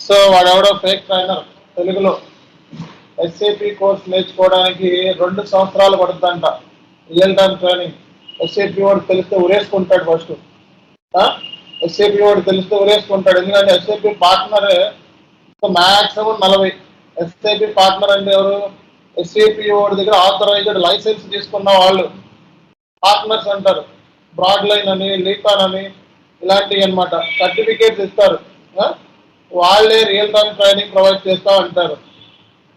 So వాడెవడో fake trainer తెలుగులో SAP course నేర్చుకోవడానికి రెండు సంవత్సరాలు పడుతుందంట. రియల్ టైమ్ ట్రైనింగ్ ఎస్ఏపి వాడు తెలిస్తే ఉరేసుకుంటాడు ఫస్ట్ ఎస్ఏపి వాడు తెలిస్తే ఉరేసుకుంటాడు ఎందుకంటే ఎస్ఏపి పార్ట్నరే మ్యాక్సిమం నలభై. ఎస్ఏపి పార్ట్నర్ అంటే ఎవరు? ఎస్ఏపి వాడి దగ్గర ఆథరైజ్డ్ లైసెన్స్ తీసుకున్న వాళ్ళు. పార్ట్నర్స్ అంటారు. బ్రాడ్ లైన్ అని లీకాన్ అని ఇలాంటివి అనమాట సర్టిఫికేట్స్ ఇస్తారు. వాళ్ళే రియల్ టైం ట్రైనింగ్ ప్రొవైడ్ చేస్తా అంటారు.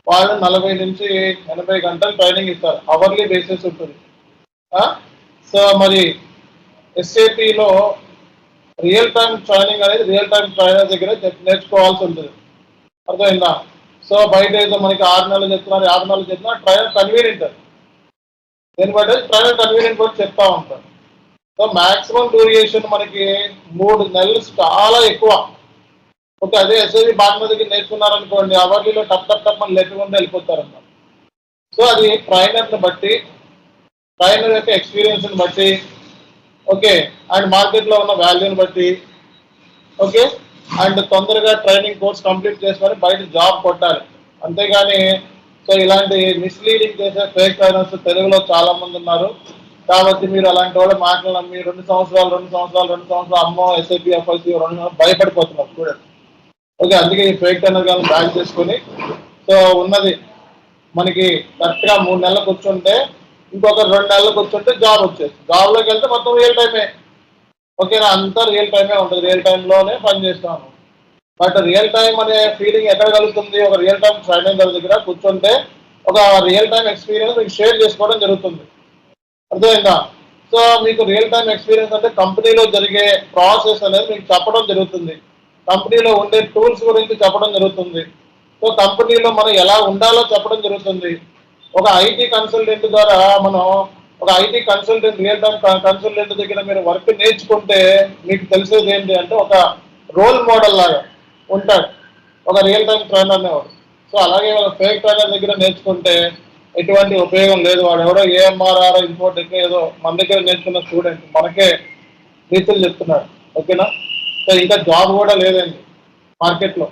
వాళ్ళు నలభై నుంచి ఎనభై గంటలు ట్రైనింగ్ ఇస్తారు. అవర్లీ బేసిస్ ఉంటుంది. సో మరి ఎస్ఏపిలో రియల్ టైం ట్రైనింగ్ అనేది రియల్ టైం ట్రైనర్ దగ్గర నేర్చుకోవాల్సి ఉంటుంది. అర్థమైందా? సో బయట ఏదో మనకి ఆరు నెలలు చెప్తున్నారు ఆరు నెలలు చెప్తున్నా ట్రైనర్ కన్వీనియంట్ దీన్ని బట్టి? ట్రైనర్ కన్వీనియంట్ కూడా చెప్తా ఉంటారు. సో మాక్సిమం డ్యూరియేషన్ మనకి మూడు నెలలు చాలా ఎక్కువ. ఓకే అదే ఎస్ఐవి బాగ్మతికి దగ్గర నేర్చుకున్నారనుకోండి అవర్లీలో టప్ టప్ టప్ అని లేకుండా వెళ్ళిపోతారన్నమాట. సో అది ట్రైనర్ని బట్టి ట్రైనర్ యొక్క ఎక్స్పీరియన్స్ని బట్టి ఓకే అండ్ మార్కెట్లో ఉన్న వాల్యూని బట్టి ఓకే అండ్ తొందరగా ట్రైనింగ్ కోర్స్ కంప్లీట్ చేసుకొని బయట జాబ్ కొట్టాలి. అంతేగాని సో ఇలాంటి మిస్లీడింగ్ చేసే ఫేక్ ట్రైనర్స్ తెలుగులో చాలా మంది ఉన్నారు. కాబట్టి మీరు అలాంటి వాళ్ళు మాటలు నమ్మి రెండు సంవత్సరాలు రెండు సంవత్సరాలు రెండు సంవత్సరాలు అమ్మో ఎస్ఐపి ఎఫ్ఐసి రెండు భయపడిపోతున్నారు స్టూడెంట్స్ ఓకే అందుకే ఈ ఫేక్ ట్రైనర్ బ్యాక్ చేసుకొని. సో ఉన్నది. మనకి కరెక్ట్గా మూడు నెలలు కూర్చుంటే ఇంకొక రెండు నెలలకు కూర్చుంటే జాబ్ వచ్చేది. జాబ్లోకి వెళ్తే మొత్తం రియల్ టైమే ఓకేనా? అంతా రియల్ టైమే ఉంటుంది. రియల్ టైంలోనే పని చేస్తాను బట్ రియల్ టైం అనే ఫీలింగ్ ఎక్కడ కలుగుతుంది? ఒక రియల్ టైం ట్రైనింగ్ గారి దగ్గర కూర్చుంటే ఒక రియల్ టైం ఎక్స్పీరియన్స్ మీకు షేర్ చేసుకోవడం జరుగుతుంది. అర్థమైందా? సో మీకు రియల్ టైం ఎక్స్పీరియన్స్ అంటే కంపెనీలో జరిగే ప్రాసెస్ అనేది మీకు చెప్పడం జరుగుతుంది. కంపెనీలో ఉండే టూల్స్ గురించి చెప్పడం జరుగుతుంది. సో కంపెనీలో మనం ఎలా ఉండాలో చెప్పడం జరుగుతుంది. ఒక ఐటీ కన్సల్టెంట్ ద్వారా మనం ఒక IT consultant real time consultant దగ్గర మీరు వర్క్ నేర్చుకుంటే మీకు తెలిసేది ఏంటి అంటే ఒక రోల్ మోడల్ లాగా ఉంటాడు. ఒక రియల్ టైం ట్రైనర్ అనేవాడు. సో అలాగే వాళ్ళ ఫేక్ ట్రైనర్ దగ్గర నేర్చుకుంటే ఎటువంటి ఉపయోగం లేదు. వాడు ఎవడో ఏఎంఆర్ఆర్ ఇంకోటి ఏదో మన దగ్గర నేర్చుకున్న స్టూడెంట్. మనకే రీతులు చెప్తున్నాడు. ఓకేనా? సో ఇంకా జాబ్ కూడా లేదండి. మార్కెట్లో.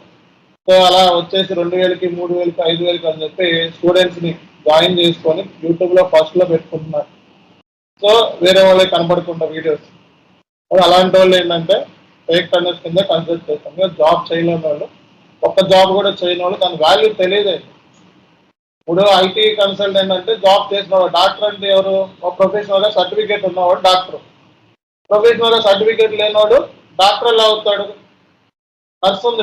సో అలా వచ్చేసి రెండు వేలకి మూడు వేలకి ఐదు వేలకి అని చెప్పి స్టూడెంట్స్ని జాయిన్ చేసుకొని యూట్యూబ్లో ఫస్ట్లో పెట్టుకుంటున్నారు. సో వేరే వాళ్ళకి కనపడకుండా వీడియోస్ అలాంటి వాళ్ళు ఏంటంటే ఫేక్ టర్నర్స్ కింద కన్సిడర్ చేస్తాం ఇంకా జాబ్ చేయలేని వాళ్ళు ఒక్క జాబ్ కూడా చేయని వాళ్ళు దాని వాల్యూ తెలియదు. ఇప్పుడు ఐటీ కన్సల్టెంట్ అంటే జాబ్ చేసినవాడు డాక్టర్ అంటే ఎవరు? ఒక ప్రొఫెషనల్గా సర్టిఫికేట్ ఉన్నవాడు డాక్టర్ ప్రొఫెషనల్గా సర్టిఫికేట్ లేనివాడు డాక్టర్ ఎలా అవుతాడు. నర్సు ఉంది.